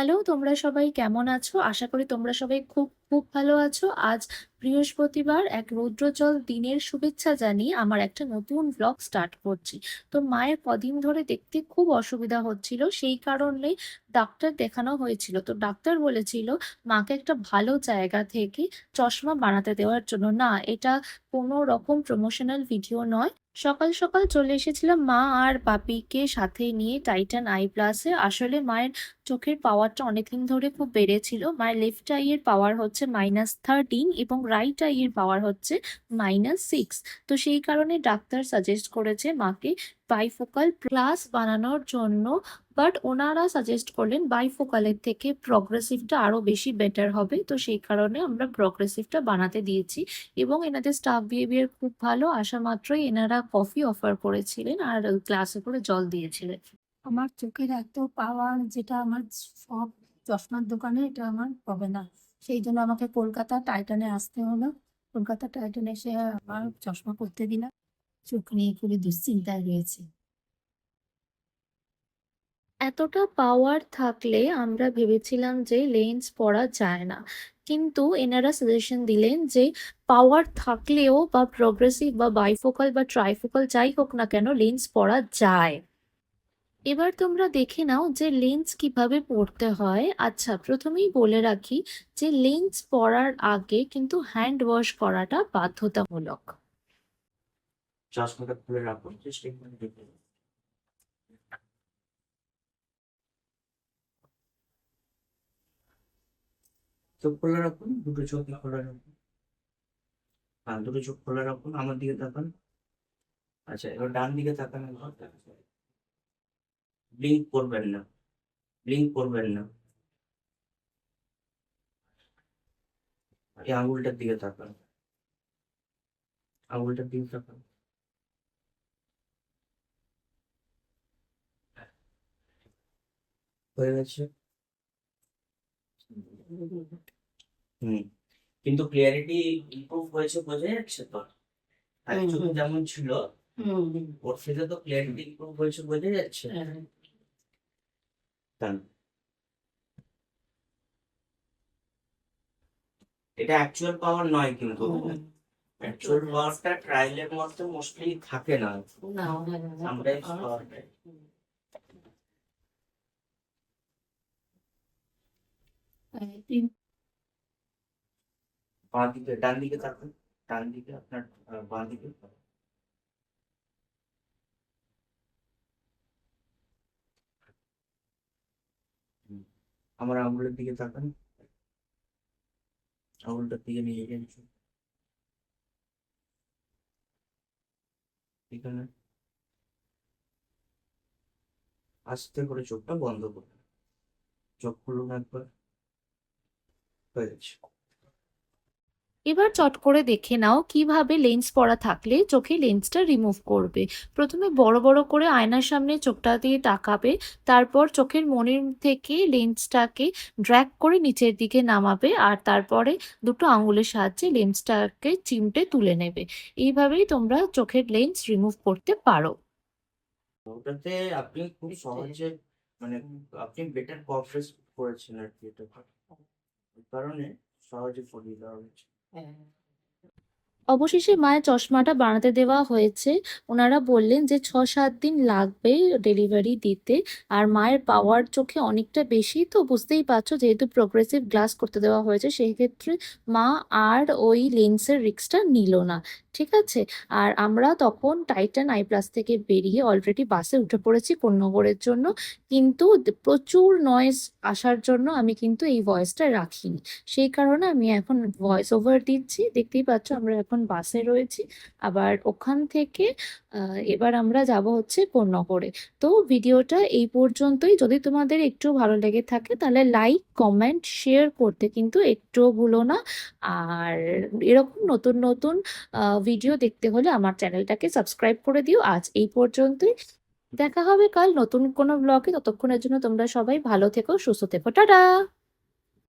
Hello, তোমরা সবাই কেমন আছো? আশা করি তোমরা সবাই খুব, খুব ভালো আছো। আজ বৃহস্পতিবার এক রৌদ্রোজ্জ্বল দিনের শুভেচ্ছা জানিয়ে আমার একটা নতুন ভ্লগ স্টার্ট করছি। তো মায়ের কদিন ধরে দেখতে খুব অসুবিধা হচ্ছিল, সেই কারণে ডাক্তার দেখানো হয়েছিল। তো ডাক্তার বলেছিল মাকে একটা ভালো জায়গা থেকে চশমা বানাতে দেওয়ার জন্য। না, এটা কোনো রকম প্রমোশনাল ভিডিও নয়। সকাল, সকাল চলে এসেছিলাম মা আর পাপিকে সাথে নিয়ে টাইটান আই প্লাসে। আসলে মায়ের চোখের পাওয়ারটা অনেকদিন ধরে খুব বেড়েছিল। মায়ের লেফট আই এর পাওয়ার হচ্ছে -13 এবং রাইট আই এর পাওয়ার হচ্ছে মাইনাস সিক্স তো সেই কারণে ডাক্তার সাজেস্ট করেছে মাকে বাইফোকাল গ্লাস বানানোর জন্য। বাট ওনারা সাজেস্ট করলেন বাইফোকালের থেকে প্রগ্রেসিভটা আরও বেশি বেটার হবে। তো সেই কারণে আমরা প্রগ্রেসিভটা বানাতে দিয়েছি এবং এনাদের স্টাফ বিহেভিয়ার খুব ভালো। আসা মাত্রই এনারা কফি অফার করেছিলেন আর গ্লাসে করে জল দিয়েছিলেন। আমার চোখের এত পাওয়ার যেটা আমার সব চশমার দোকানে, এটা আমার হবে না। সেই জন্য আমাকে কলকাতা টাইটানে আসতে হলো। কলকাতা টাইটানে এসে আমার চশমা করতে দিলাম। চোখ নিয়ে খুবই দুশ্চিন্তায় রয়েছি। এতটা পাওয়ার থাকলে আমরা ভেবেছিলাম যে লেন্স পরা যায় না। কিন্তু এনারা সাজেশন দিলেন যে পাওয়ার থাকলেও বা প্রগ্রেসিভ বা বাইফোকাল বা ট্রাইফোকাল যাই হোক না কেন লেন্স পরা যায়। এবার তোমরা দেখে নাও যে লেন্স কীভাবে পরতে হয়। আচ্ছা প্রথমেই বলে রাখি যে লেন্স পরার আগে কিন্তু হ্যান্ড ওয়াশ করাটা বাধ্যতামূলক। চশমাটা খুলে রাখুন চেষ্টা করে দেখুন চোখ খোলা রাখুন দুটো চোখই খোলা রাখুন। হ্যাঁ দুটো চোখ খোলা রাখুন, আমার দিকে তাকান। আচ্ছা এবার ডান দিকে তাকান ব্লিঙ্ক করবেন না। ব্লিঙ্ক করবেন না। এই আঙুলটার দিকে তাকান। আঙুলটার দিকে তাকান। হয়ে গেছে। হুম। কিন্তু ক্লিয়ারিটি ইমপ্রুভ হয়েছে বোঝা যাচ্ছে তো? আগে চোখে যেমন ছিল ওর তো ক্লিয়ারিটি ইমপ্রুভ হয়েছে বোঝা যাচ্ছে। হ্যাঁ। এটা অ্যাকচুয়াল পাওয়ার নয় কিন্তু। অ্যাকচুয়াল পাওয়ারটা ট্রায়ালের মধ্যে মোস্টলি থাকে না। না, না, না, না, সামটাইমস পাওয়ার- পাওয়ারটা হ্যাঁ, তিন- বাঁ দিকে ডান দিকে তাকান ডান দিকে আপনার বাঁ দিকে আমার আঙুলের দিকে তাকান আঙুলটার দিকে নিয়ে যান। এখানে। আস্তে করে চোখটা বন্ধ করুন। চোখ খুলুন একবার। গেছে এবার চট করে দেখে নাও কীভাবে লেন্স পরা থাকলে চোখে লেন্সটা রিমুভ করবে। প্রথমে বড় বড় করে আয়নার সামনে চোখটা দিয়ে তাকাবে। তারপর চোখের মণির থেকে লেন্সটাকে ড্র্যাগ করে নিচের দিকে নামাবে আর তারপরে দুটো আঙুলের সাহায্যে লেন্সটাকে চিমটে তুলে নেবে। এইভাবেই তোমরা চোখের লেন্স রিমুভ করতে পারো। ওটাতে আপনি খুব সহজে মানে আপনি বেটার করেছেন আর কি এটা কারণে সহজে করিয়ে দেওয়া হয়েছে হ্যাঁ। অবশেষে মায়ের চশমাটা বানাতে দেওয়া হয়েছে। ওনারা বললেন যে ৬-৭ দিন লাগবে ডেলিভারি দিতে। আর মায়ের পাওয়ার চোখে অনেকটা বেশি, তো বুঝতেই পারছ যেহেতু প্রোগ্রেসিভ গ্লাস করতে দেওয়া হয়েছে, সেই ক্ষেত্রে মা আর ওই লেন্সের রিক্সটা নিল না। ঠিক আছে? আর আমরা তখন টাইটান আই প্লাস থেকে বেরিয়ে অলরেডি বাসে উঠে পড়েছি কোন্নগরের জন্য। কিন্তু প্রচুর নয়েজ আসার জন্য আমি কিন্তু এই ভয়েসটা রাখিনি। সেই কারণে আমি এখন ভয়েস ওভার দিচ্ছি। দেখতেই পাচ্ছ আমরা এখন বাসে রয়েছি। আবার ওখান থেকে এবার আমরা যাব হচ্ছে কোন্নগরে। তো ভিডিওটা এই পর্যন্তই। যদি তোমাদের একটু ভালো লেগে থাকে তাহলে লাইক, কমেন্ট, শেয়ার করতে কিন্তু একটুও ভুলো না। আর এরকম নতুন, নতুন ভিডিও দেখতে হলে আমার চ্যানেলটাকে সাবস্ক্রাইব করে দিও। আজ এই পর্যন্তই। দেখা হবে কাল নতুন কোনো ব্লগে। ততক্ষণের জন্য তোমরা সবাই ভালো থেকো, সুস্থ থেকো। টাটা!